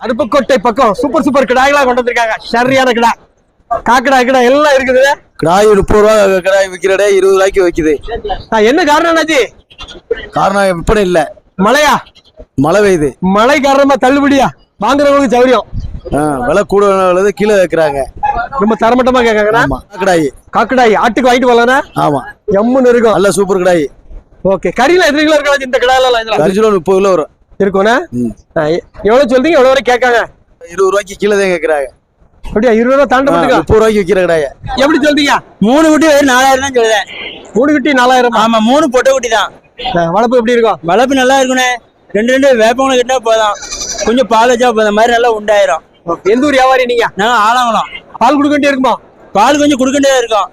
அருப்புக்கோட்டை பக்கம் super super கிடாய்களா கொண்டு வந்திருக்காங்க. சரியான கிடா. காக்கடா கிடா எல்லாம் இருக்குது. கிடாய் முப்பது ரூபா கிடாய் விற்கிறடே இருபது ரூபாய்க்கு விற்குது ஆ, என்ன காரணம் என்னாச்சு? காரணம் விற்பனை இல்ல. மழையா? மழை பெய்யுது. மழை காரணமா தள்ளுபடியா? வாங்குறவங்களுக்கு சௌரியம். விலை கூட உள்ளது கீழே வைக்கிறாங்க ரொம்ப தரமட்டமா கேட்காங்கண்ணா ஆமா கிடாய் காக்கடாய் ஆட்டுக்கு வாங்கிட்டு போலாண்ணா? ஆமா. எம்முன்னு இருக்கும். நல்ல சூப்பர் கிடாய். ஓகே கறியில எத்தனை கிலோ இருக்காது இந்த அஞ்சு கிலோ முப்பது கிலோ வரும். இருக்கும்ண்ணா எவ்வளவு சொல்றீங்க? எவ்வளவு வரை கேட்காங்க? இருபது ரூபாய்க்கு கீழே தான் கேட்கறாங்க. அப்படியா? இருபது ரூபா தாண்ட மாட்டுக்கா? முப்பது ரூபாய்க்கு விற்கிற கிடாய எப்படி சொல்றீங்க? மூணு குட்டி வெறும் நாலாயிரம் தான் சொல்லுதேன். மூணு குட்டி நாலாயிரம்? ஆமா மூணு பொட்டை குட்டி தான். வளர்ப்பு எப்படி இருக்கும்? வளர்ப்பு நல்லா இருக்குண்ணே. ரெண்டு ரெண்டு வேப்பங்களை கிட்டா போதும். கொஞ்சம் பால் வச்சா போதும். மாதிரி நல்லா உண்டாயிரும். எந்த ஊர் வியாபாரி நீங்க? நாங்க ஆலங்குளம். பால் கொடுக்க வேண்டிய இருக்குமா? பால் கொஞ்சம் கொடுக்கண்டே இருக்கும்.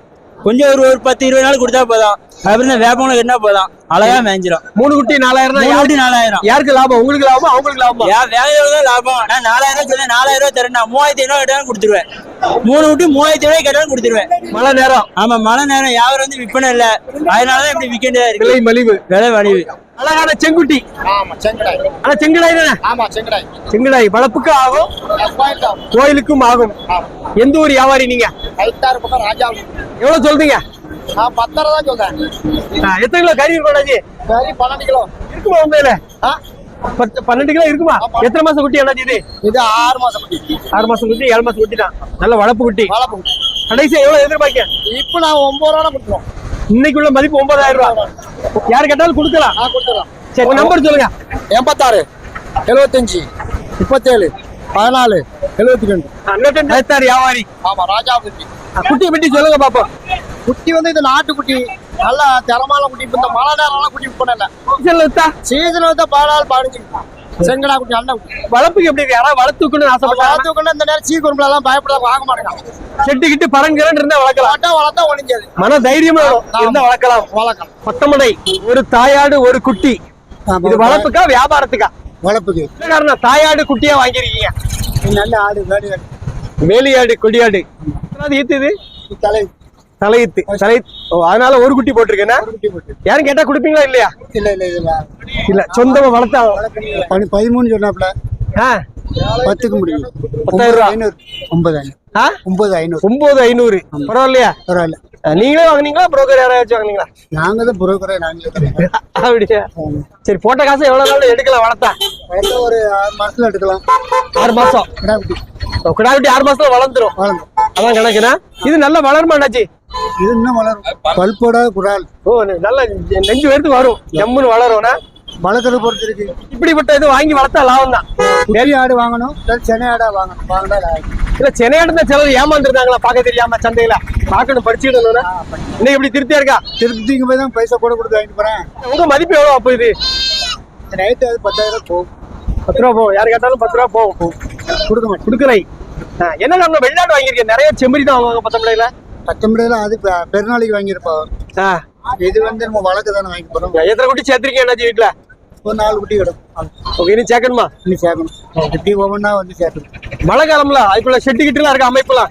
கொஞ்சம் ஒரு ஒரு பத்து இருபது நாள் கொடுத்தா போதும். அப்புறம் வேப்பங்களை கிட்டா போதும். அழகா மேய்ஞ்சிரும் மூணு குட்டி நாலாயிரம் மூணு குட்டி நாலாயிரம். யாருக்கு லாபம்? உங்களுக்கு லாபம்? அவங்களுக்கு லாபம்? ஏன் வேலையோட தான் லாபம். நான் நாலாயிரம் ரூபாய் சொன்னேன். நாலாயிரம் ரூபாய் தரேன் நான். மூவாயிரத்தி ஐநூறு கேட்டாலும் கொடுத்துருவேன். மூணு குட்டி மூவாயிரத்தி ரூபாய் கேட்டாலும் கொடுத்துருவேன். மழை நேரம். ஆமா மழை நேரம் யாரும் வந்து விற்பனை இல்லை. அதனாலதான் இப்படி இருக்கு. விலை மலிவு. விலை வடிவு அழகான செங்குட்டி. ஆமா செங்கடாய். ஆனா செங்கடாய் தானே? ஆமா செங்கடாய். செங்கடாய் வளர்ப்புக்கு ஆகும் கோயிலுக்கும். ஆகும். எந்த ஊர் வியாபாரி நீங்க? கைத்தாறு பக்கம் ராஜா எவ்வளவு சொல்றீங்க? நான் பத்தரை தான் சொல்றேன். எத்தனை கிலோ கறி இருக்கும் சரி பன்னெண்டு கிலோ. இருக்குமா உண்மையில? பத்து பன்னெண்டு கிலோ இருக்குமா? எத்தனை மாசம் குட்டி அண்ணாச்சி இது? இது ஆறு மாசம் குட்டி. ஆறு மாசம் குட்டி ஏழு மாசம் குட்டி தான். நல்ல வளர்ப்பு குட்டி. வளர்ப்பு குட்டி. கடைசி எவ்வளவு எதிர்பார்க்க இப்போ நான் ஒன்பது ரூபா கொடுத்துருவோம். இன்னைக்குள்ள மதிப்பு ஒன்பதாயிரம் ரூபாய் யார் கேட்டாலும் கொடுக்கலாம். சரி நம்பர் சொல்லுங்க. எண்பத்தாறு எழுபத்தஞ்சு முப்பத்தேழு பதினாலு எழுபத்தி ரெண்டு நேத்தார் வியாபாரி. ஆமா ராஜா குட்டி. பற்றி சொல்லுங்க பாப்போம். குட்டி வந்து இது நாட்டு குட்டி. நல்ல தரமான குட்டி. இந்த மழை நேரம்லாம் குட்டி பண்ணல சீசன்ல வித்தா? சீசன் வந்து பதினாலு பதினஞ்சு. செங்கடா குட்டி நல்ல வளர்ப்புக்கு எப்படி இருக்கு? யாராவது வளர்த்துக்கணும்னு ஆசைப்பட்டாங்க வளர்த்துக்கொண்டு இந்த நேரம் சீக்கிரம் எல்லாம் பயப்பட வாங்க மாட்டேங்க செட்டு கிட்டு பரங்கிறன்னு இருந்தா வளர்க்கலாம். வளர்த்தா வளர்த்தா ஒழிஞ்சது மன தைரியமா. இருந்தா வளர்க்கலாம். வளர்க்கலாம். பத்தமடை ஒரு தாயாடு ஒரு குட்டி. இது வளர்ப்புக்கா வியாபாரத்துக்கா? வளர்ப்புக்கு. காரணம் தாயாடு குட்டியா வாங்கிருக்கீங்க நல்ல ஆடு வேடி ஆடு வேலியாடு கொடியாடு. எத்தனாவது ஈத்து இது? தலை தலையீத்து தலை அதனால ஒரு குட்டி போட்டிருக்கேன்னா? யாரும் கேட்டா கொடுப்பீங்களா இல்லையா? இல்ல இல்ல இல்ல. இல்ல சொந்தமா வளர்த்தா பதி- பதிமூணு சொன்னாப்ல பத்துக்கு முடியும். பத்தாயிரம் ரூபா. ஐநூறு. ஒன்பது ஐநூறு. ஆ? ஒன்பது ஐநூறு. ஒன்பது ஐநூறு. பரவாயில்லையா? பரவாயில்ல. நீங்களே வாங்குனீங்களா? புரோக்கர் யாராச்சும் வாங்குனீங்களா? நாங்க தான் புரோக்கரே நாங்களே. அப்படியா? சரி போட்ட காசை எவ்வளவு நாள் எடுக்கலாம் வளர்த்தா? ஒரு ஆறு மாசத்துல எடுக்கலாம். ஆறு மாசம்? கிடா குட்டி ஓ, கிடா குட்டி ஆறு மாசத்துல வளர்ந்துரும். வளரும் அதான் கணக்குனா இது நல்லா வளருமா அண்ணாச்சி? இது இன்னும் வளரும். பல்போட குடால் ஓ நல்ல நெஞ்சு வேர்த்து வரும். எம்முன்னு வளரும்னா? வளர்க்கறது பொறுத்து இருக்கு இப்படிப்பட்ட இது வாங்கி வளர்த்தா லாபம் தான் பெரிய ஆடு வாங்கணும் சென்னை ஆடா வாங்கணும். வாங்கினா லாபம். இல்ல சென்னையாட்டு தான் சிலர் ஏமாந்துருந்தாங்களா? பார்க்க தெரியாம சந்தையில. பார்க்கணும் படிச்சுக்கணும்னா இன்னைக்கு இப்படி திருப்தியா இருக்கா? திருப்பதிக்கு போய் தான் பைசா கூட கொடுத்து வாங்கிட்டு போறேன். உங்க மதிப்பு எவ்வளவு அப்போ இது? நைட்டு அது பத்தாயிரம் போகும். பத்து ரூபா போகும். யாரு கேட்டாலும் பத்து ரூபா போகும். கொடுக்க கொடுக்குறேன் என்ன காரணம் வெளிநாட்டு வாங்கியிருக்கேன். நிறைய செம்மறி தான் வாங்குவாங்க பத்தம்பளையில பத்தொன்பதுல அது பெ- பெருநாளைக்கு வாங்கியிருப்போம் இது வந்து நம்ம வழக்கு தானே வாங்கி போறோம். எத்தனை குட்டி சேர்த்திருக்கீங்க அண்ணாச்சி வீட்டுல ஒரு நாலு குட்டி கிடக்கும். ஓகே இனி சேர்க்கணுமா? இன்னும் சேர்க்கணும். குட்டி ஒவ்வொன்றா வந்து சேர்க்கணும். மழை காலம்ல அதுக்குள்ள ஷெட்டு கிட்டுலாம் இருக்க அமைப்புலாம்?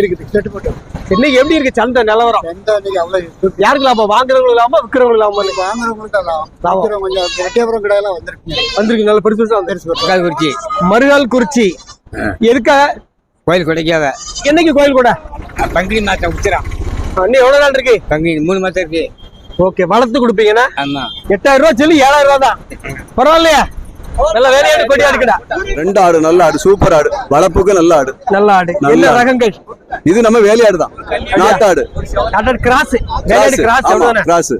இருக்குது. செட்டு போட்டு இன்னைக்கு எப்படி இருக்கு சந்தை நிலவரம்? எந்த அன்னைக்கு அவ்வளோ இருக்கு. யாருக்கு லாபம்? வாங்குறவங்களுக்கு லாபம் விற்கிறவங்களுக்கு லாபம் இப்ப வாங்குறவங்களுக்கு தான் லாபம். விற்கிறவங்க கொஞ்சம் ரெட்டியாபுரம் கடையெல்லாம் வந்திருக்குங்க வந்திருக்கு நல்ல பெருசு பெருசா வந்துருச்சு குறிச்சி மறுகால் குறிச்சி எதுக்காக கோயில் கொடைக்காத. என்னைக்கு கோயில் கூட? பங்குனி மாசம் உச்சிரம் இன்னும் எவ்வளவு நாள் இருக்கு? பங்குனி மூணு மாசம் இருக்கு. ஓகே வளர்த்து கொடுப்பீங்கன்னா ஆமா. எட்டாயிரம் ரூபாய் சொல்லி ஏழாயிரம் ரூபாய் தான். பரவாயில்லையா? நல்ல வேலையாடு கொடி ஆடுக்கடா. ரெண்டு ஆடு நல்ல ஆடு சூப்பர் ஆடு. வளர்ப்புக்கு நல்ல ஆடு. நல்ல ஆடு. நல்ல. ரகங்கள். இது நம்ம வேலையாடு தான். நாட்டாடு. ஆட்டர் கிராஸ். வேலையாடு கிராஸ் கிராஸ்.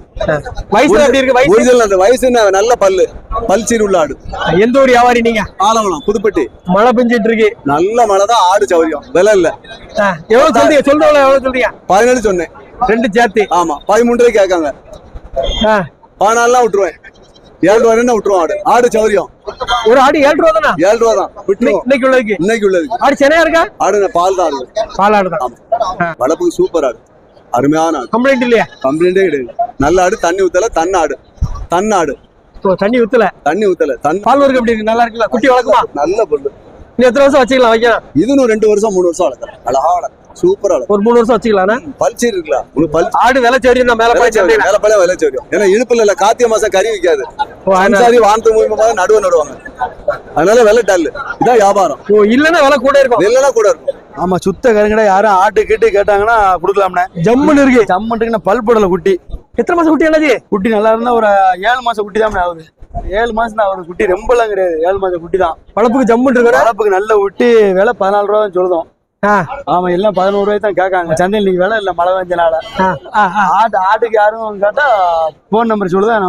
வயசு எப்படி இருக்கு வயசு? ஒரிஜினல் அந்த வயசு என்ன, நல்ல பல்லு. பல் சீர் உள்ள ஆடு. எந்த ஒரு வியாபாரி நீங்க? ஆலங்குளம் புதுப்பட்டி. மழை பெஞ்சிட்டு இருக்கு. நல்ல மழை தான் ஆடு சௌரியம். விலை இல்ல. எவ்வளவு சொல்றீங்க? சொல்றவங்க எவ்வளவு சொல்றீங்க? பதினேழு சொன்னேன். ரெண்டு சேர்த்து. ஆமா ரூபாய்க்கு கேட்காங்க. ஆ, பதினாலாம் விட்டுருவேன். ஏழு ரூபா வேணா விட்டுருவோம் ஆடு. ஆடு சௌரியம். ஒரு ஆடு ஏழு ரூபா தானா? ஏழு ரூபா தான். இன்னைக்கு உள்ளதுக்கு? இன்னைக்கு உள்ளது ஆடு சென்னையா இருக்கா? ஆடு பால் தான் ஆடு பாலாடு தான் வளர்ப்புக்கு சூப்பர் ஆடு. அருமையான ஆடு. கம்ப்ளைண்ட் இல்லையா? கம்ப்ளைண்டே கிடையாது. நல்ல ஆடு தண்ணி ஊத்தல தன்னாடு தன்னாடு தண்ணி ஊத்தல? தண்ணி ஊத்தல தன் பால் வர்க்கம் எப்படி இருக்கு? நல்லா இருக்குல்ல? குட்டி வளர்க்குமா? நல்ல பொண்ணு இன்னும் எத்தனை வருஷம் வச்சுக்கலாம் வைக்கலாம் இது இன்னும் ரெண்டு வருஷம் மூணு வருஷம் வளர்க்குறேன். அழகா வளர்க்குறேன். சூப்பரா ஒரு மூணு வருஷம் வச்சுக்கலாம் பல்சீர் இருக்கலாம் உங்களுக்கு பல் ஆடு விலை சரி நான் மேல போய் வேலை பழைய விலை சௌரியம் ஏன்னா இழுப்புல இல்ல கார்த்திகை மாசம் கறி விற்காது. அன்சாரி வானத்து மூலியமா நடுவு நடுவாங்க. அதனால விலை டல்லு. இதான் வியாபாரம். ஓ இல்லன்னா விலை கூட இருக்கும். இல்லைன்னா கூட இருக்கும். ஆமா சுத்த கருங்கடை யாரும் ஆட்டு கீட்டு கேட்டாங்கன்னா கொடுக்கலாம்ண்ணே. ஜம்முன்னு இருக்கு. சம்மட்டுக்குன்னா பல் போடல குட்டி. எத்தனை மாசம் குட்டி என்னது குட்டி நல்லா இருந்தா ஒரு ஏழு மாசம் குட்டி தான் ஆகுது. ஏழு மாசம் தான் ஆகுது குட்டி. ரொம்பலாம் கிடையாது. ஏழு மாசம் குட்டி தான். வளர்ப்புக்கு ஜம்முன்னு இருக்கு வளர்ப்புக்கு நல்ல குட்டி விலை பதினாலு ரூபா தான் சொல்லுதோம். ஆமா எல்லாம் பதினோரு ரூபாய் தான் கேட்காங்க. சந்தையில் இன்னைக்கு விலை இல்லை மழை ஆ. ஆட்டு ஆட்டுக்கு யாரும் கேட்டா போன் நம்பர் சொல்லுதான்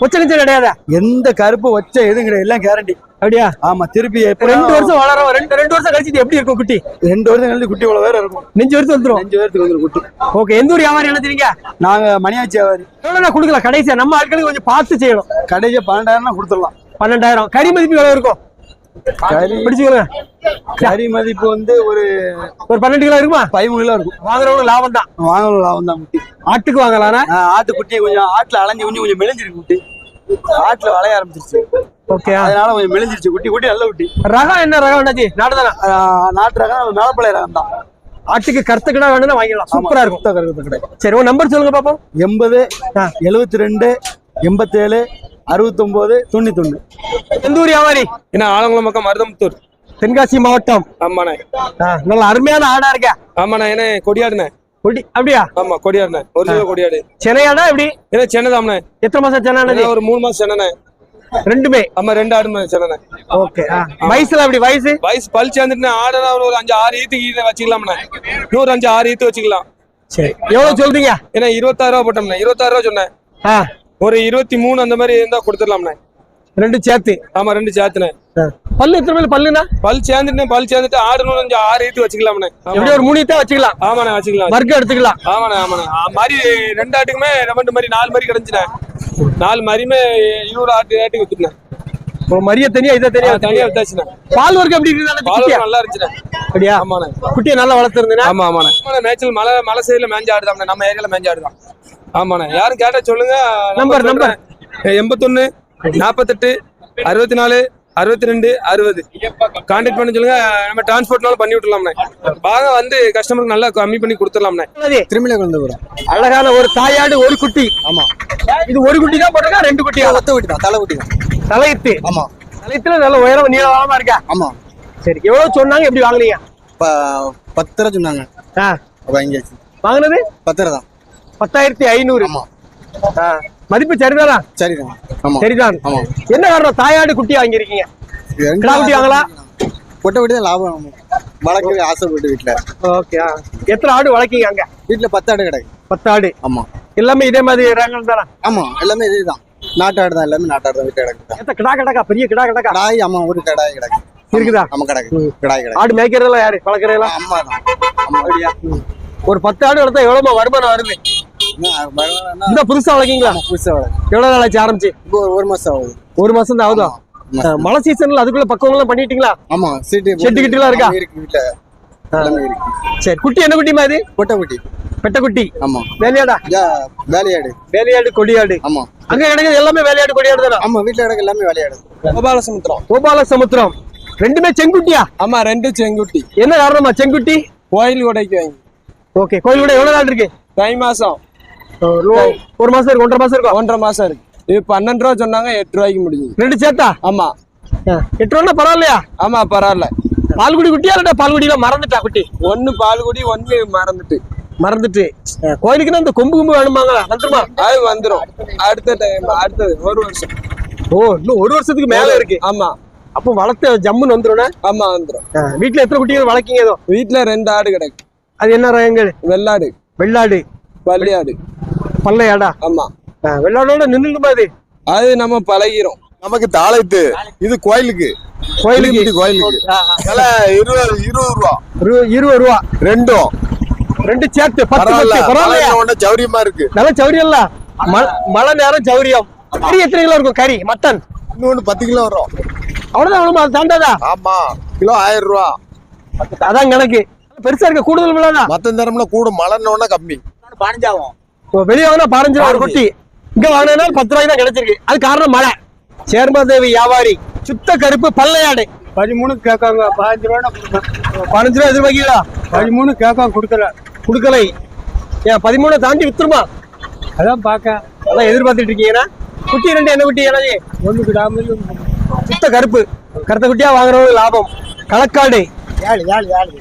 ஒச்ச கிடையாதா? எந்த கருப்பு வச்ச எதுவும் கிடையாது. எல்லாம் கேரண்டி அப்படியா? ஆமா திருப்பி ரெண்டு வருஷம் வளரும் ரெண்டு ரெண்டு வருஷம் கழிச்சு எப்படி இருக்கும் குட்டி? ரெண்டு வருஷம் கழிச்சு குட்டி இவ்வளவு வேற இருக்கும். நெஞ்சு வருஷம் வந்துரும். அஞ்சு பேருக்கு வந்துடும் குட்டி. ஓகே எந்த ஊர் வியாபாரம் என்ன தெரியுங்க நாங்க மணியாச்சி வியாபாரி. எவ்வளவு கொடுக்கல. கடைசியா நம்ம ஆட்களுக்கு கொஞ்சம் பார்த்து செய்யணும். கடைசியா பன்னெண்டாயிரம் கொடுத்துடலாம். பன்னெண்டாயிரம். கறி மதிப்பு எவ்வளவு இருக்கும்? கறி மதிப்பு வந்து ஒரு ஒரு பன்னெண்டு கிலோ இருக்குமா? பதிமூணு கிலோ இருக்கும். வாங்குறவங்க லாபம் தான். வாங்கலாம் லாபம் தான் குட்டி. ஆட்டுக்கு வாங்கலாம்னா? ஆஹ் ஆட்டு குட்டி கொஞ்சம் ஆட்டுல அலைஞ்சு கொஞ்சம் கொஞ்சம் மெலிஞ்சிருக்கு குட்டி. ஆட்டுல வளைய ஆரம்பிச்சிருச்சு. ஓகே. அதனால கொஞ்சம் மெலிஞ்சிருச்சு. குட்டி குட்டி நல்ல குட்டி. ரகம் என்ன ரகம் என்னாச்சு? நாடுதானா ஆஹ் நாட்டு ரகம் மேலப்பழைய ரகம் தான். ஆட்டுக்கு கருத்து கிடா வேணும்னா வாங்கிடலாம். சூப்பரா இருக்கும். சுத்த கருத்து கடை சரி உங்க நம்பர் சொல்லுங்க பாப்போம். எண்பது. எழுபத்தி ரெண்டு எண்பத்தேழு அறுபத்தொம்போது தொண்ணூத்தொன்னு. எந்த ஊர் வியாபாரி என்ன ஆலங்குளம் பக்கம் மருதமுத்தூர். தென்காசி மாவட்டம். ஆமாண்ணே. நல்ல அருமையான ஆடா இருக்கா. ஆமாண்ணே என்ன கொடியாடுண்ணே. கொடி அப்படியா? ஆமா கொடியாடுண்ணே. ஒரு கொடியாடு. சென்னையாடா எப்படி? ஏன்னா சென்னதாம்ண்ணே. எத்தனை மாசம் சென்னை ஒரு மூணு மாசம் சென்னண்ணே. ரெண்டுமே. ஆமா ரெண்டு ஆடு சென்னண்ணே ஓகே வயசுல அப்படி வயசு? வயசு பல் சேர்ந்துட்டு ஆடுனா ஒரு அஞ்சு ஆறு ஈத்துக்கு ஈத்து வச்சுக்கலாம்ண்ணே. இன்னொரு அஞ்சு ஆறு ஈத்து வச்சுக்கலாம். சரி. எவ்வளவு சொல்றீங்க? ஏன்னா இருபத்தாறு ரூபா போட்டோம்ண்ணே. இருபத்தாறு ரூபா சொன்னேன். ஒரு இருபத்தி மூணு அந்த மாதிரி இருந்தா கொடுத்துடலாம்ண்ணே. ரெண்டு சேர்த்து. ஆமா ரெண்டு சேர்த்துண்ணே ஆ. பல்லு எத்தனை மேல பல்லுனா பல் சேர்ந்துட்டு பல் சேர்ந்துட்டு ஆடு இன்னொரு அஞ்சு ஆறு ஈத்து வச்சுக்கலாம்ண்ணே ஆமா. எப்படி ஒரு மூணு தான் வச்சுக்கலாம். ஆமாண்ணே வச்சுக்கலாம். வர்க்கம் எடுத்துக்கலாம். ஆமாண்ணே ஆமாண்ணே. மாதிரி ரெண்டு ஆட்டுக்குமே ரெண்டு மாதிரி நாலு மாதிரி கிடைச்சுண்ணே நாலு மாதிரியுமே இருபது ஆட்டு ஆட்டுக்கு வித்துட்டேன் மரிய தனியா இதை தனியா தனியா வித்தாச்சுண்ணே. பால் வர்க்கம் எப்படி இருக்கு பால் நல்லா இருந்துச்சுண்ணே. அப்படியா? ஆமாண்ணே. குட்டியை நல்லா வளர்த்துருந்தேன்னா ஆமா ஆமாண்ணே. மேய்ச்சல் மலை மலை சைடுல மேஞ்ச ஆடுதாம்ண்ணே. நம்ம ஏரியால மேஞ்ச ஆடுதான். ஆமாண்ணே. யாரும் கேட்டா சொல்லுங்க நம்பர், நம்பர். எண்பத்தொன்னு. நாற்பத்தெட்டு அறுபத்தி நாலு அறுபத்தி ரெண்டு அறுபது. கான்டாக்ட் பண்ண சொல்லுங்க. நம்ம டிரான்ஸ்போர்ட்னாலும் பண்ணி விட்டுலாம்ண்ணே வாங்க வந்து கஸ்டமருக்கு நல்லா கம்மி பண்ணி கொடுத்துடலாம்ண்ணே? திருமலை கொண்டு வரும் அழகான ஒரு தாயாடு ஒரு குட்டி. ஆமா. இது ஒரு குட்டி தான் போட்டிருக்கா? ரெண்டு குட்டியா ஒத்த குட்டி தான். தலை குட்டி தான். தலையத்து. ஆமா. தலையத்துல நல்ல உயரம் நீளமா இருக்கா? ஆமா. சரி எவ்வளவு சொன்னாங்க? எப்படி வாங்குனீங்க? பத்து ரூபா சொன்னாங்க. ஆ. வாங்கியாச்சு. வாங்குனது? பத்து ரூபா தான். பத்தாயிரத்தி ஐநூறு. ஆமா. மதிப்பு சரிதானா? சரிதான். ஆமா. சரிதான். ஆமா. என்ன காரணம்? தாயாடு குட்டி வாங்கியிருக்கீங்க. கிடா குட்டி வாங்கலாம் கொட்டை குட்டி தான் லாபம். வளர்க்க ஆசைப்பட்டு வீட்டுல ஓகே. எத்தனை ஆடு வளர்க்கீங்க அங்க? வீட்டுல பத்து ஆடு கிடக்கு பத்து ஆடு ஆமா. எல்லாமே இதே மாதிரி ரகங்கள் தானா? ஆமா எல்லாமே இதுதான். நாட்டாடு தான் எல்லாமே நாட்டாடு தான் வீட்டு கிடக்கு எத்த கிடா கிடக்கா? பெரிய கிடா கிடக்கா? கடாய் ஆமா ஒரு கடாய் கிடக்கு. இருக்குதா? கிடக்கு. கடாய் கிடக்கு. ஆடு மேய்க்கிறதெல்லாம் யாரு? வளர்க்குறதெல்லாம்? அம்மா தான் ஒரு பத்து ஆடு வளர்த்தா எவ்வளவு வருமானம் வருது? வருமானம்னா இந்த புதுசா வளர்க்கீங்களா? புதுசா வளர்க்கு. எவ்வளவு நாள் ஆச்சு ஆரம்பிச்சு? ஒரு- ஒரு மாசம் ஆகுது. ஒரு மாசம் தான் ஆகுதா? மழை சீசன்ல அதுக்குள்ள பக்குவம் எல்லாம் பண்ணிட்டீங்களா? ஆமா சீட்டு ஷெட்டு கிட்டலாம் இருக்கா? இருக்கு வீட்டுல சரி குட்டி என்ன குட்டிமா இது? கொட்டை குட்டி பெட்ட குட்டி ஆமா. வேலையாடா? வேலையாடு. வேலையாடு கொடியாடு. ஆமா. அங்க கிடைக்கிறது எல்லாமே வேலையாடு கொடியாடு தானா? ஆமா வீட்டுல கிடக்கு எல்லாமே வேலையாடு. கோபாலசமுத்திரம். கோபால சமுத்திரம் ரெண்டுமே செங்குட்டியா? ஆமா ரெண்டு செங்குட்டி. என்ன காரணமா செங்குட்டி? கோயில் உடைக்கு வாங்கி. ஓகே கோயில் கூட எவ்வளவு நாள் இருக்கு? தை மாசம். ஒரு மாசம் இருக்கும் ஒன்றரை மாசம் இருக்கும் ஒன்றரை மாசம் இருக்கு. இது பன்னெண்டு ரூபா சொன்னாங்க எட்டு ரூபாய்க்கு முடிஞ்சது. ரெண்டு சேர்த்தா? ஆமா. எட்டு ரூபா பரவாயில்லையா? ஆமா பரவாயில்ல. பால்குடி குட்டியா இல்ல பால்குடியில மறந்துட்டா குட்டி? ஒண்ணு பால் குடி ஒண்ணு மறந்துட்டு. மறந்துட்டு. கோயிலுக்குன்னா இந்த கொம்பு கொம்பு வேணுமாங்களா வந்துருமா? அது வந்துரும். அடுத்த டைம் அடுத்தது ஒரு வருஷம். ஓ இன்னும் ஒரு வருஷத்துக்கு மேல இருக்கு. ஆமா. அப்போ வளர்த்த ஜம்முன்னு வந்துடும் ஆமா வந்துரும். வீட்டுல எத்தனை குட்டிகள் வளர்க்கீங்க ஏதோ வீட்டுல ரெண்டு ஆடு கிடக்கு. அது என்ன ரகங்கள்? வெள்ளாடு. வெள்ளாடு. பள்ளியாடு. பல்லையாடா? ஆமா. வெள்ளாடோட நின்றுடுமா அது அது நம்ம பழகிறோம் நமக்கு தாளைத்து. இது கோயிலுக்கு. கோயிலுக்கு. புலிக்குட்டி கோயிலுக்கு. இருபது இருபது ரூபா. இரு- இருபது ரூபா. ரெண்டும். ரெண்டு சேர்த்து பத்து பரவாயில்ல. சௌரியமா இருக்கு. நல்ல சௌரியம் இல்ல ம- மழை நேரம் சௌரியம். கறி எத்தனை கிலோ இருக்கும்? கறி மட்டன். இன்னொன்னு பத்து கிலோ வரும். அவ்வளவுதான் அவ்வளவு அது தாண்டாதா? ஆமா. கிலோ ஆயிரம் ரூபா. அதான் கணக்கு. பெருசா இருக்க கூடுதல் விழாதான் மத்த நேரம்ல கூட மழைன்னு கம்மி. வெளியே வாங்கினா பதினஞ்சு ரூபா ஒரு குட்டி. இங்க வாங்கினா பத்து ரூபாய்க்கு தான் கிடைச்சிருக்கு. அது காரணம் மழை. சேர்மதேவி வியாபாரி சுத்த கருப்பு பல்லையாடு. பதிமூணு கேட்காங்க. பதினஞ்சு ரூபா பதினஞ்சு ரூபா எதிர்பார்க்கீங்களா? பதிமூணு கேட்காங்க கொடுக்கல. கொடுக்கலை. ஏன் பதிமூணு தாண்டி வித்துருமா? அதான் பார்க்க அதான் எதிர்பார்த்துட்டு இருக்கீங்கன்னா குட்டி ரெண்டு என்ன குட்டி என்னது? ஒண்ணு கிடாமல் சுத்த கருப்பு. கருத்த குட்டியா வாங்குறவங்க லாபம். களக்காடு. ஏழு ஏழு ஏழு.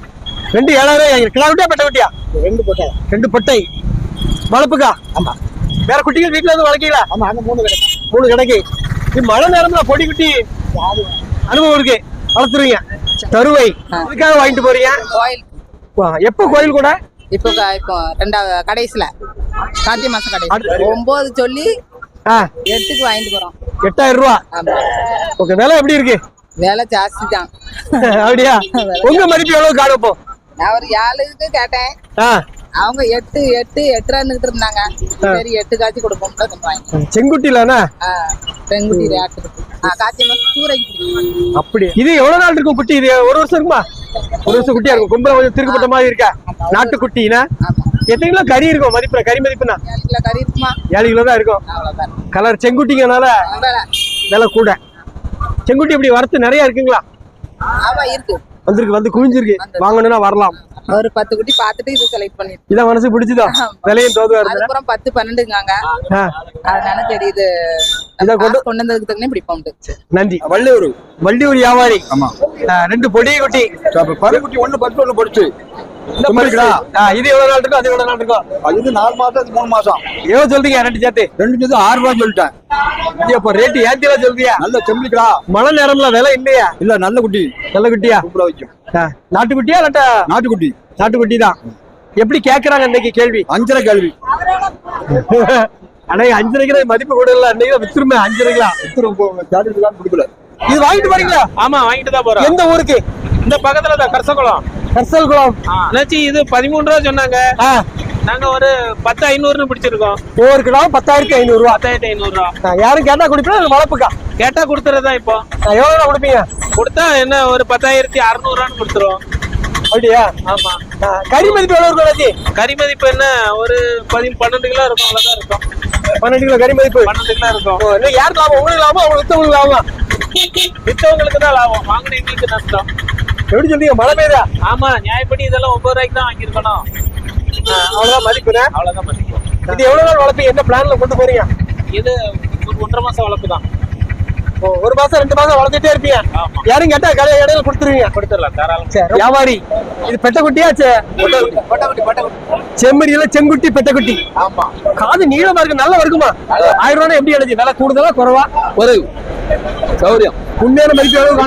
ரெண்டு ஏழாயிரம் கிடா குட்டியா பெட்ட குட்டியா? ரெண்டு போட்டேன் ரெண்டு பொட்டை. வளர்ப்புக்கா? ஆமா. வேற குட்டிகள் வீட்டுல இருந்து வளர்க்கீங்களா? ஆமா அங்க மூணு கிடைக்கும் மூணு கிடைக்கு. இது மழை நேரம்ல பொடி குட்டி அனுபவம் இருக்கு. வளர்த்துருவீங்க. தருவை. இதுக்காக வாங்கிட்டு போறீங்க? கோயில். எப்ப கோயில் கூட? இப்போ இப்போ ரெண்டாவது கடைசியில. கார்த்திகை மாசம் கடைசி. அடுத்து- ஒன்பது சொல்லி எட்டுக்கு வாங்கிட்டு போறோம். எட்டாயிரம் ரூபா. ஓகே விலை எப்படி இருக்கு? விலை ஜாஸ்தி தான். அப்படியா? உங்க மதிப்பு எவ்வளவு காணப்போ நான் ஒரு ஏழுக்கு கேட்டேன். ஆ. அவங்க எட்டு எட்டு எட்டுறான்னுட்டு இருந்தாங்க. சரி எட்டு காய்ச்சி கொடுப்போம்ல கொஞ்சம் வாங்கி செங்குட்டிலானா சூறைக்கு அப்படி. இது எவ்வளவு நாள் இருக்கும் குட்டி? இது ஒரு வருஷம் இருக்குமா? ஒரு வருஷம் குட்டியா இருக்கும். கும்பல கொஞ்சம் திருக்கப்பட்ட மாதிரி இருக்கா? நாட்டு குட்டினா? ஆமா. எத்தனை கிலோ கறி இருக்கும்? மதிப்புல கறி மதிப்புனா ஏழு கிலோ கறி இருக்குமா? ஏழு கிலோ தான் இருக்கும். கலர் செங்குட்டிங்கனால. விலை கூட. செங்குட்டி இப்படி வரத்து நிறைய இருக்குங்களா? ஆமா இருக்கு. வந்திருக்கு வந்து குவிஞ்சிருக்கு. வாங்கணும்னா வரலாம். ஒரு பத்து குட்டி பார்த்துட்டு இதை செலக்ட் பண்ணிட்டு இதான் மனசு பிடிச்சதா? விலையும் தோதுவா இருந்தது அதுக்கப்புறம் பத்து பன்னெண்டுங்காங்க. அதனால சரி இது இதை கொண்டு- கொண்டு வந்ததுக்கு தக்கனே பிடிப்போம்ட்டு நன்றி. வள்ளியூர். வள்ளியூர் வியாபாரி. ஆமா. ரெண்டு பொடி குட்டி. பருக்குட்டி ஒண்ணு பத்து ஒண்ணு படிச்சு இந்த பரிசு. இது எவ்வளவு நாள் இருக்கும் அது எவ்வளவு நாள் இருக்கும் அது நாலு மாசம் அது மூணு மாசம். எவ்வளவு சொல்றீங்க? ரெண்டு சேர்த்து. ரெண்டு சேர்த்து ஆறு ரூபாய் சொல்லிட்டேன். இது அப்ப ரேட்டு ஏத்தியெல்லாம் சொல்றியா நல்ல செம்பிளிக்கடா மழை நேரம்ல விலை இல்லையா. இல்ல நல்ல குட்டி. நல்ல குட்டியா? சூப்பரா வைக்கும். நாட்டுக்குட்டியா இல்லாட்டா நாட்டுக்குட்டி. நாட்டுக்குட்டி தான்? எப்படி கேக்குறாங்க இன்னைக்கு கேள்வி? அஞ்சரை கேள்வி. அண்ணே அஞ்சரைக்கு மதிப்பு கூட இல்ல அன்னைக்கு வித்துருமே அஞ்சரைங்களா இது வாங்கிட்டு போறீங்களா? ஆமா வாங்கிட்டு தான் போறோம். எந்த ஊருக்கு? இந்த பக்கத்துல தான் கரசகுளம். கர்சல் குளம் என்னாச்சு இது பதிமூணு ரூபா சொன்னாங்க. நாங்க ஒரு பத்து ஐநூறுன்னு பிடிச்சிருக்கோம். ஒவ்வொரு கிலோ பத்தாயிரத்தி ஐநூறு ரூபா பத்தாயிரத்தி ஐநூறு ரூபா யாரும் கேட்டா குடிப்பா இல்ல வளர்ப்புக்கா? கேட்டா கொடுத்துறதா இப்போ? எவ்வளவு ரூபா கொடுப்பீங்க? கொடுத்தா என்ன ஒரு பத்தாயிரத்தி அறுநூறுவான்னு கொடுத்துருவோம். அப்படியா? ஆமா. கறி மதிப்பு எவ்வளவு இருக்கும் அண்ணாச்சி? கறி மதிப்பு என்ன ஒரு பதி பன்னெண்டு கிலோ இருக்கும் அவ்வளவுதான் இருக்கும். பன்னெண்டு கிலோ கறி மதிப்பு. பன்னெண்டு கிலோ இருக்கும். இன்னும் யாருக்கு லாபம்? உங்களுக்கு லாபம்? அவங்க வித்தவங்களுக்கு லாபம்? வித்தவங்களுக்கு தான் லாபம். வாங்கினவங்களுக்கு நஷ்டம். எப்படி சொல்றீங்க? மழை பெய்யுதா? ஆமா நியாயப்படி இதெல்லாம் ஒன்பது ரூபாய்க்கு தான் வாங்கியிருக்கணும். அவ்வளவுதான் மதிப்புண்ணே அவ்வளவுதான் மதிப்பு. இது எவ்வளவு நாள் வளர்ப்பீங்க என்ன பிளான்ல கொண்டு போறீங்க? இது ஒரு ஒன்றரை மாசம் வளர்ப்பு தான். ஓ, ஒரு மாசம் ரெண்டு மாசம் வளர்த்துட்டே இருப்பீங்க. யாரும் கேட்டா கடை இடையில கொடுத்துருவீங்க. கொடுத்துடலாம் தாராளம். சரி வியாபாரி இது பெட்டக்குட்டியா செம்மறியில செங்குட்டி பெட்டக்குட்டி ஆமா. காது நீளமா இருக்கு நல்லா இருக்குமா? ஆயிரம் ரூபாய் எப்படி எழுதி? விலை கூடுதலா குறவா? ஒரு சௌரியம். உண்மையான மதிப்பு எவ்வளவு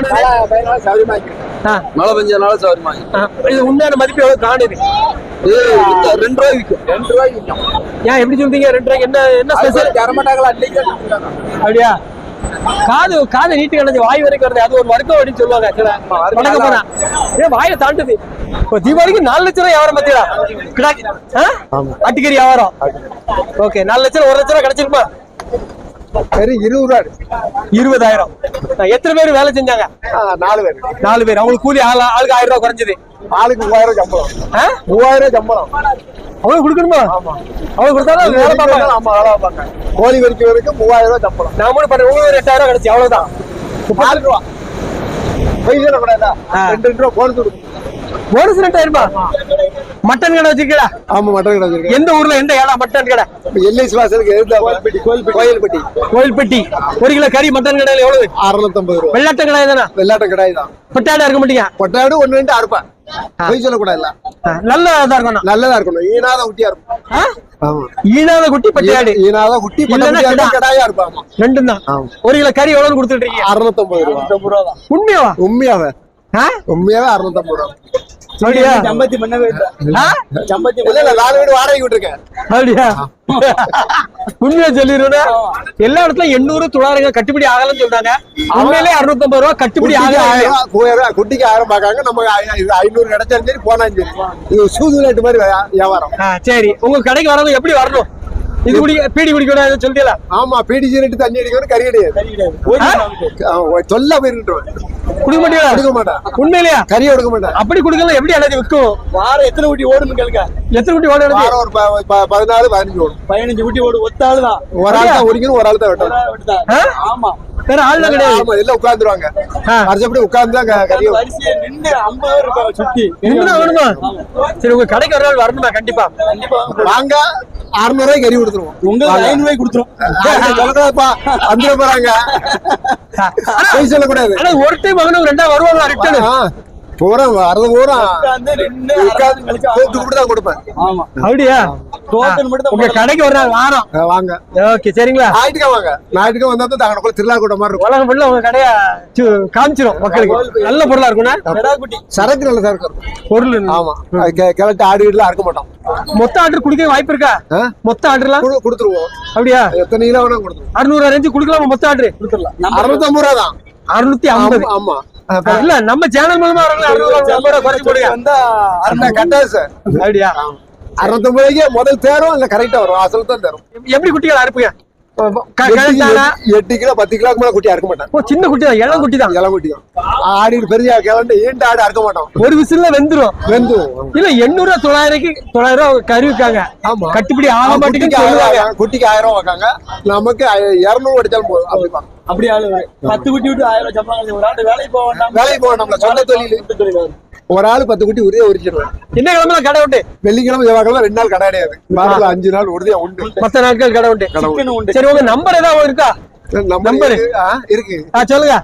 ஆ, மழை பெஞ்சனால சௌரியமா ஆ, இது உண்மையான மதிப்பு எவ்வளவு காணுது? ரெண்டு ரூபாய்க்கு விற்கும் ரெண்டு ரூபாய்க்கு விற்கும் ஏன் எப்படி சொல்றீங்க? ரெண்டு ரூபாய்க்கு என்ன என்ன ஸ்பெஷல் தரமாட்டாங்களா அப்படியா? காது காது நீட்டு கிடந்து வாய் வரைக்கும் வருது. அது ஒரு வர்க்கம் அப்படின்னு சொல்லுவாங்க. ஏன் வாயை தாண்டுது? இப்போ தீபாவளிக்கு நாலு லட்சம் ரூபாய் வியாபாரம் பத்தியா? அட்டிக்கறி வியாபாரம். ஓகே நாலு லட்சம் ஒரு லட்சம் ரூபாய் கிடைச்சிருக்குமா? சரி இருபது ரூபா இருபதாயிரம். எத்தனை பேர் வேலை செஞ்சாங்க? நாலு பேர். நாலு பேர். அவங்களுக்கு கூலி ஆளு ஆளுக்கு ஆயிரம் ரூபாய் குறைஞ்சது. ஆளுக்கு மூவாயிரம் சம்பளம்? மூவாயிரம் சம்பளம். அவங்க கொடுக்கணுமா? அவங்க கொடுத்தாலும் வேலை பார்ப்பாங்க. ஆமா வேலை பார்ப்பாங்க. கோழி வரைக்கும் வரைக்கும் மூவாயிரம் ரூபாய் சம்பளம். நான் மட்டும் பண்ண உங்களுக்கு ஒரு எட்டாயிரம் ரூபாய் கிடைச்சி. அவ்வளவுதான். நாலு ரூபா. பொய் சொல்லக்கூடாதா ஆ. ரெண்டு ரெண்டு ரூபா போனது கொடுக்கும் போனஸ் ரெண்டாயிரம்? ரூபாய் மட்டன் கடை வச்சிருக்கீங்களா? ஆமா மட்டன் கடை வச்சிருக்கேன். எந்த ஊர்ல எந்த இடம் மட்டன் கடை? எல்ஐசி வாசலுக்கு எதிர்த்தா கோயில்பட்டி கோயில்பட்டி. கோயில்பட்டி. ஒரு கிலோ கறி மட்டன் கடையில எவ்வளவு? அறுநூத்தம்பது ரூபா. வெள்ளாட்ட கடை தானே? வெள்ளாட்ட கடாய் தான். பட்டாடா இருக்க மாட்டீங்க? பொட்டாடு ஒண்ணு ரெண்டு அறுப்பேன். பொய் சொல்லக்கூடாதுல்ல ஆ, நல்ல இதா இருக்கணும். நல்லதா இருக்கணும். ஈனாத குட்டியா இருக்கும். ஈனாத குட்டி பட்டியாடு ஈனாத குட்டி. கடாயா இருப்பான் ஆமா. ரெண்டும் தான். ஒரு கிலோ கறி எவ்வளவு கொடுத்துட்டு இருக்கீங்க? அறுநூத்தம்பது ரூபா. உண்மையாவா? உண்மையாவே? உண்மையாவே அறுநூத்தம்பது ரூபா. அப்படியா சம்பத்தி பண்ணவே ஆ? சம்பத்தி இல்ல இல்ல நாலு வீடு வாடகை விட்டுருக்கேன். அப்படியா உண்மையா சொல்லிடுறா எல்லா இடத்துல எண்ணூறு தொள்ளாயிரம் கட்டுப்படி ஆகலன்னு சொல்றாங்க. உண்மையிலே அறுநூத்தம்பது ரூபா கட்டுப்படி குட்டிக்கு ஆகல ஆயிரம் ரூபா, மூவாயிரம் ரூபா, குட்டிக்கு ஆயிரம் பாக்காங்க நம்ம ஐநூறு கிடைச்சாலும் சரி போனாலும் சரி. இது சூது மாதிரி வியா- வியாபாரம். சரி. உங்க கடைக்கு வரவங்க எப்படி வரணும்? இது குடி பீடி குடிக்கணும் சொல்லிட்டீங்களா? ஆமா பீடி சீரட்டு தண்ணி அடிக்கணும் கறி கிடையாது. சொல்ல போயிருன்றோம் குடிக்க மாட்டீங்களா? கொடுக்க மாட்டேன். உண்மையிலையா? கறி எடுக்க மாட்டேன். அப்படி குடுக்கலாம் எப்படி அழைச்சி விற்கும்? வாரம் எத்தனை குட்டி ஓடுன்னு கேளுங்க. எத்தனை குட்டி ஓட வாரம் ஒரு பதினாலு பதினஞ்சு ஓடும். பதினஞ்சு குட்டி ஓடு ஒத்த ஆளு தான். ஒரு ஆள் தான் ஒரு ஆள் தான் வெட்டணும். ஆமா. வேற ஆள் தான் கிடையாது. ஆமா எல்லாம் உட்காந்துருவாங்க ஆ. வருஷப்படி உட்கார்ந்து தான் நின்னுதான் வேணுமா சரி உங்க கடைக்கு ஒரு நாள் வரணுமா? கண்டிப்பா. வாங்க அறுநூறு ரூபாய்க்கு கறி கொடுத்துருவோம். உங்களுக்கு ஐநூறு ரூபாய்க்கு கொடுத்துரும் வந்துட போறாங்க. போய் சொல்லக்கூடாது. ஆனா ஒரு டைம் வாங்கினா ரெண்டா வருவாங்க ரிட்டர்ன் ரெண்டு இருக்காது. தூக்கு மட்டும் தான் கொடுப்பேன். ஆமா. அப்படியா? உங்க கடைக்கு ஒரு நாள் வாரம். வாங்க. ஓகே சரிங்களா? ஞாயிற்றுக்கிழமை வாங்க. ஞாயிற்றுக்கிழமை வந்தா தான் தங்கனக்குள்ள திருவிழா கூட்டம் மாதிரி இருக்கும். உலகம் ஃபுல்லா உங்க கடையா சு- காமிச்சிரும் மக்களுக்கு. நல்ல பொருளா கிடா குட்டி சரக்கு நல்ல சரக்கு இருக்கும். பொருள் ஆமா. கிழட்டு ஆடு வீடுலாம் அறுக்க மாட்டோம். மொத்த ஆர்டர் குடிக்க வாய்ப்பு இருக்கா? மொத்த ஆர்டர்லாம் குடு- கொடுத்துருவோம். அப்படியா? எத்தனை கிலோ வேணா கொடுத்துருவோம். அறுநூறு ரேஞ்சு குடுக்கலாமா மொத்த ஆர்டர் அறுநூத்தம்பது ரூபா தான். அறுநூத்தி ஐம்பது. ஆமா இல்ல நம்ம சேனல் மூலமா அறுநூறு ஐம்பது ரூபா குறைச்சு போடுங்க. வந்தா அண்ணா கட்டாது சார். அப்படியா? முதல் தேரும் இல்ல கரெக்டா வரும். அசல் தான் தரும். எப்படி குட்டிகள் அறுப்புங்க? எட்டு? கிலோ- பத்து கிலோக்கு மேல குட்டி அறுக்க மாட்டேன். ஓ சின்ன குட்டி தான் இளம் குட்டி தான்? இளம் குட்டி தான். ஆடி பெரிய கிளண்டு ஈண்டு ஆடு அறுக்க மாட்டோம் ஒரு விசில்ல வெந்துரும். வெந்து இல்ல எண்ணூறு ரூபா தொள்ளாயிரக்கு தொள்ளாயிரம் ரூபா கறி விற்காங்க. ஆமா. கட்டுப்படி ஆக ரூபாய், குட்டிக்கு ஆயிரம் ரூபாய் வைக்காங்க நமக்கு இருநூறு அடிச்சாலும் போதும். அப்படி ஆளு. பத்து குட்டி விட்டு ஆயிரம் ரூபாய் சம்பளம் ஒரு ஆண்டு வேலைக்கு போக வேண்டாம். வேலைக்கு போக வேண்டாம்ல. சொந்த தொழில்? ஒரு ஆள் பத்து குட்டி உறுதியா உரிச்சிடுவேன். என்ன கிழமை கடை உண்டு. வெள்ளிக்கிழமை செவ்வாய்க்கிழமை ரெண்டு நாள் கடை கிடையாது. வாரத்துல அஞ்சு நாள் உறுதியா உண்டு. மத்த நாட்கள் கடை உண்டு. சரி உங்க நம்பர் ஏதாவது இருக்கா? நம்பரு? இருக்கு. சொல்லுங்க.